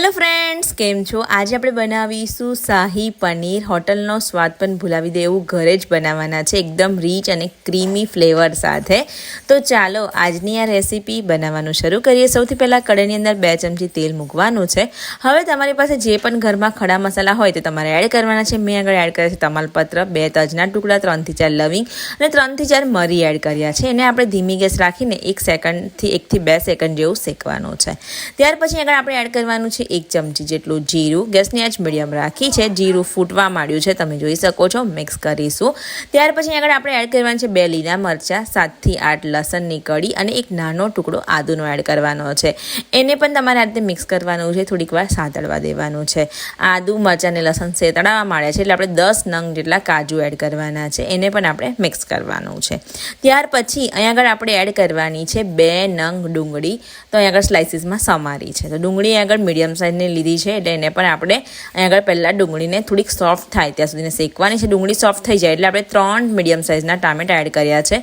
Hello friends કેમ છો? આજે આપણે બનાવીશું શાહી પનીર. હોટલનો સ્વાદ પણ ભૂલાવી દે એવું ઘરે જ બનાવવાના છે. એકદમ રીચ અને ક્રીમી ફ્લેવર સાથે. તો ચાલો, આજની આ રેસીપી બનાવવાનું શરૂ કરીએ. સૌથી પહેલાં કઢાઈની અંદર બે ચમચી તેલ મૂકવાનું છે. હવે તમારી પાસે જે પણ ઘરમાં ખડા મસાલા હોય તે તમારે એડ કરવાના છે. મેં આગળ એડ કર્યા છે તમાલપત્ર, બે તજના ટુકડા, ત્રણથી ચાર લવિંગ અને ત્રણથી ચાર મરી એડ કર્યા છે. એને આપણે ધીમી ગેસ રાખીને એક સેકન્ડથી એકથી બે સેકન્ડ જેવું શેકવાનું છે. ત્યાર પછી આગળ આપણે એડ કરવાનું છે એક ચમચી જેટલું જીરું. ગેસની આંચ મીડિયમ રાખી છે. જીરું ફૂટવા માંડ્યું છે. તમે જોઈ શકો છો. મિક્સ કરીશું. ત્યાર પછી આગળ આપણે એડ કરવાનું છે બે લીલા મરચાં સાતથી આઠ લસણની કળી અને એક નાનો ટુકડો આદુનો એડ કરવાનો છે. એને પણ તમારે આ રીતે મિક્સ કરવાનું છે. થોડીક વાર સાંતળવા દેવાનું છે. આદુ, મરચાં અને લસણ સેતળાવા માંડ્યા છે. એટલે આપણે દસ નંગ જેટલા કાજુ એડ કરવાના છે. એને પણ આપણે મિક્સ કરવાનું છે. ત્યાર પછી અહીંયા આગળ આપણે એડ કરવાની છે બે નંગ ડુંગળી. તો અહીંયા આગળ સ્લાઇસીસમાં સમારી છે. તો ડુંગળી આગળ મીડિયમ મીડિયમ સાઇઝની લીધી છે એટલે એને પણ આપણે અહીં આગળ પહેલાં ડુંગળીને થોડીક સોફ્ટ થાય ત્યાં સુધીને શેકવાની છે. ડુંગળી સોફ્ટ થઈ જાય એટલે આપણે ત્રણ મીડિયમ સાઇઝના ટામેટા એડ કર્યા છે.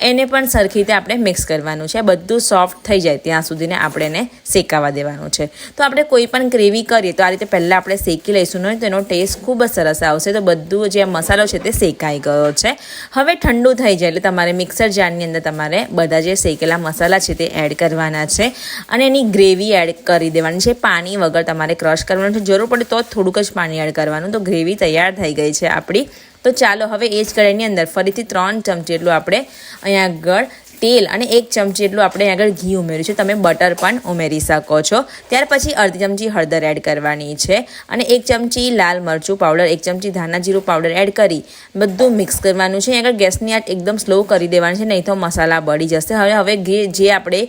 એને પણ સરખી રીતે આપણે મિક્સ કરવાનું છે. બધું સોફ્ટ થઈ જાય ત્યાં સુધીને આપણે એને શેકાવા દેવાનું છે. તો આપણે કોઈ પણ ગ્રેવી કરીએ તો આ રીતે પહેલાં આપણે શેકી લઈશું. નહીં તો એનો ટેસ્ટ ખૂબ જ સરસ આવશે. તો બધું જે મસાલો છે તે શેકાઈ ગયો છે. હવે ઠંડુ થઈ જાય એટલે તમારે મિક્સર જારની અંદર તમારે બધા જે શેકેલા મસાલા છે તે એડ કરવાના છે. અને એની ગ્રેવી એડ કરી દેવાની છે. પાણી વગર તમારે ક્રશ કરવાનું છે. જરૂર પડે તો થોડુંક જ પાણી એડ કરવાનું. તો ગ્રેવી તૈયાર થઈ ગઈ છે આપણી. તો ચાલો હવે એ જ કઢાઈની અંદર ફરીથી ત્રણ ચમચી એટલું આપણે અહીંયા આગળ તેલ અને એક ચમચી એટલું આપણે આગળ ઘી ઉમેર્યું છે. તમે બટર પણ ઉમેરી શકો છો. ત્યાર પછી અડધી ચમચી હળદર એડ કરવાની છે અને એક ચમચી લાલ મરચું પાવડર, એક ચમચી ધાના જીરું પાવડર એડ કરી બધું મિક્સ કરવાનું છે. આગળ ગેસની આટ એકદમ સ્લો કરી દેવાની છે, નહીં તો મસાલા બળી જશે. હવે હવે જે આપણે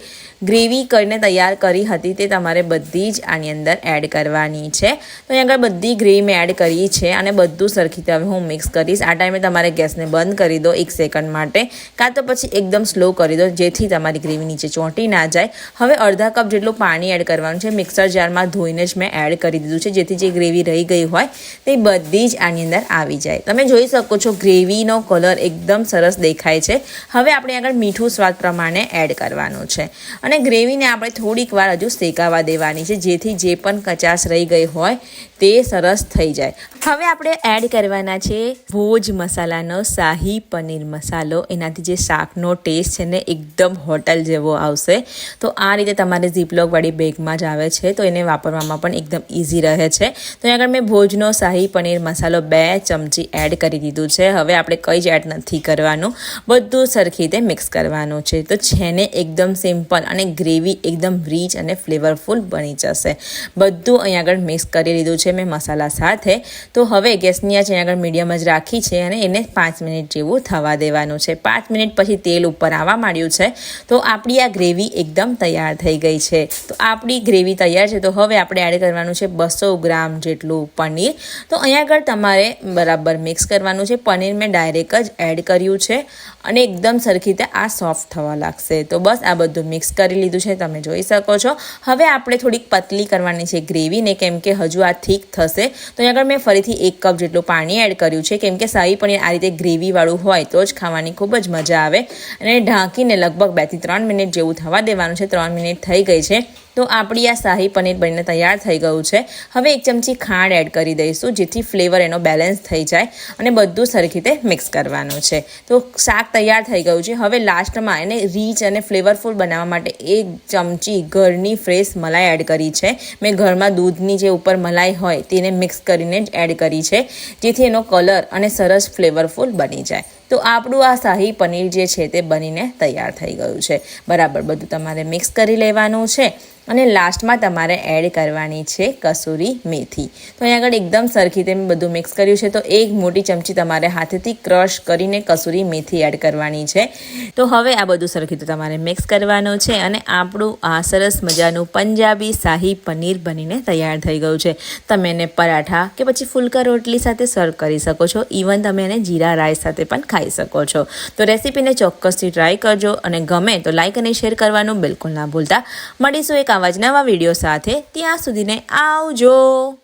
ગ્રેવી કરીને તૈયાર કરી હતી તે તમારે બધી જ આની અંદર એડ કરવાની છે. તો અહીં આગળ બધી ગ્રેવી મેં એડ કરી છે અને બધું સરખી રીતે હવે હું મિક્સ કરીશ. આ ટાઈમે તમારે ગેસને બંધ કરી દો એક સેકન્ડ માટે. કાં તો પછી એકદમ સ્લો કરી દો, જેથી તમારી ગ્રેવી નીચે ચોંટી ના જાય. હવે અડધા કપ જેટલું પાણી એડ કરવાનું છે. મિક્સર જારમાં ધોઈને જ મેં એડ કરી દીધું છે. જેથી જે ગ્રેવી રહી ગઈ હોય તે બધી જ આની અંદર આવી જાય. તમે જોઈ શકો છો, ગ્રેવીનો કલર એકદમ સરસ દેખાય છે. હવે આપણે આગળ મીઠું સ્વાદ પ્રમાણે એડ કરવાનું છે. અને ગ્રેવીને આપણે થોડીક વાર હજુ શેકાવા દેવાની છે, જેથી જે પણ કચાશ રહી ગઈ હોય તે સરસ થઈ જાય. હવે આપણે એડ કરવાના છે ભોજ મસાલાનો શાહી પનીર મસાલો. એનાથી જે શાકનો ટેસ્ટ છે ને એકદમ હોટલ જેવો આવશે. તો આ રીતે તમારે ઝીપલોકવાળી બેગમાં જ આવે છે. તો એને વાપરવામાં પણ એકદમ ઇઝી રહે છે. તો અહીં આગળ મેં ભોજનો, શાહી પનીર મસાલો બે ચમચી એડ કરી દીધું છે. હવે આપણે કંઈ જ એડ નથી કરવાનું. બધું સરખી રીતે મિક્સ કરવાનું છે. તો છેને એકદમ સિમ્પલ અને ગ્રેવી એકદમ રીચ અને ફ્લેવરફુલ બની જશે. બધું અહીં આગળ મિક્સ કરી લીધું છે મેં મસાલા સાથે. તો હવે ગેસની આ અહીંયા આગળ મીડિયમ જ રાખી છે અને એને પાંચ મિનિટ જેવું થવા દેવાનું છે. પાંચ મિનિટ પછી તેલ ઉપર આવવા માંડ્યું છે. તો આપણી આ ગ્રેવી એકદમ તૈયાર થઈ ગઈ છે. તો આપણી ગ્રેવી તૈયાર છે. તો હવે આપણે એડ કરવાનું છે બસો ગ્રામ જેટલું પનીર. તો અહીંયા આગળ તમારે બરાબર મિક્સ કરવાનું છે. પનીર મેં ડાયરેક્ટ જ એડ કર્યું છે અને એકદમ સરખી રીતે આ સોફ્ટ થવા લાગશે. તો બસ આ બધું મિક્સ કરી લીધું છે. તમે જોઈ શકો છો. હવે આપણે થોડીક પતલી કરવાની છે ગ્રેવીને. કેમ કે હજુ આ થીક થશે. તો આગળ મેં ફરીથી એક કપ જેટલું પાણી એડ કર્યું છે. કેમ કે શાહી પનીર આ રીતે ગ્રેવીવાળું હોય તો જ ખાવાની ખૂબ જ મજા આવે. અને ઢાંકીને લગભગ બેથી ત્રણ મિનિટ જેવું થવા દેવાનું છે, ત્રણ મિનિટ થઈ ગઈ છે. તો આપણી આ શાહી પનીર બનીને તૈયાર થઈ ગયું છે. હવે એક ચમચી ખાંડ એડ કરી દઈશું, જેથી ફ્લેવર એનો બેલેન્સ થઈ જાય અને બધું સરખી રીતે મિક્સ કરવાનું છે. તો શાક તૈયાર થઈ ગયું છે. હવે લાસ્ટમાં એને રીચ અને ફ્લેવરફુલ બનાવવા માટે એક ચમચી ઘરની ફ્રેશ મલાઈ એડ કરી છે. મેં ઘરમાં દૂધની જે ઉપર મલાઈ હોય તેને મિક્સ કરીને જ એડ કરી છે, જેથી એનો કલર અને સરસ ફ્લેવરફુલ બની જાય. તો આપણું આ શાહી પનીર જે છે તે બનીને તૈયાર થઈ ગયું છે. બરાબર, બધું તમારે મિક્સ કરી લેવાનું છે. અને લાસ્ટમાં તમારે એડ કરવાની છે કસૂરી મેથી. તો અહીં આગળ એકદમ સરખી રીતે બધું મિક્સ કર્યું છે. તો એક મોટી ચમચી તમારે હાથેથી ક્રશ કરીને કસૂરી મેથી એડ કરવાની છે. તો હવે આ બધું સરખી રીતે તમારે મિક્સ કરવાનું છે અને આપણું આ સરસ મજાનું પંજાબી શાહી પનીર બનીને તૈયાર થઈ ગયું છે. તમે એને પરાઠા કે પછી ફુલકા રોટલી સાથે સર્વ કરી શકો છો. ઇવન તમે એને જીરા રાઈસ સાથે પણ ખાઈ શકો છો. તો રેસીપીને ચોક્કસથી ટ્રાય કરજો અને ગમે તો લાઇક અને શેર કરવાનું બિલકુલ ના ભૂલતા. મળીશું એક નવા વીડિયો સાથે ત્યાં સુધીને આવજો.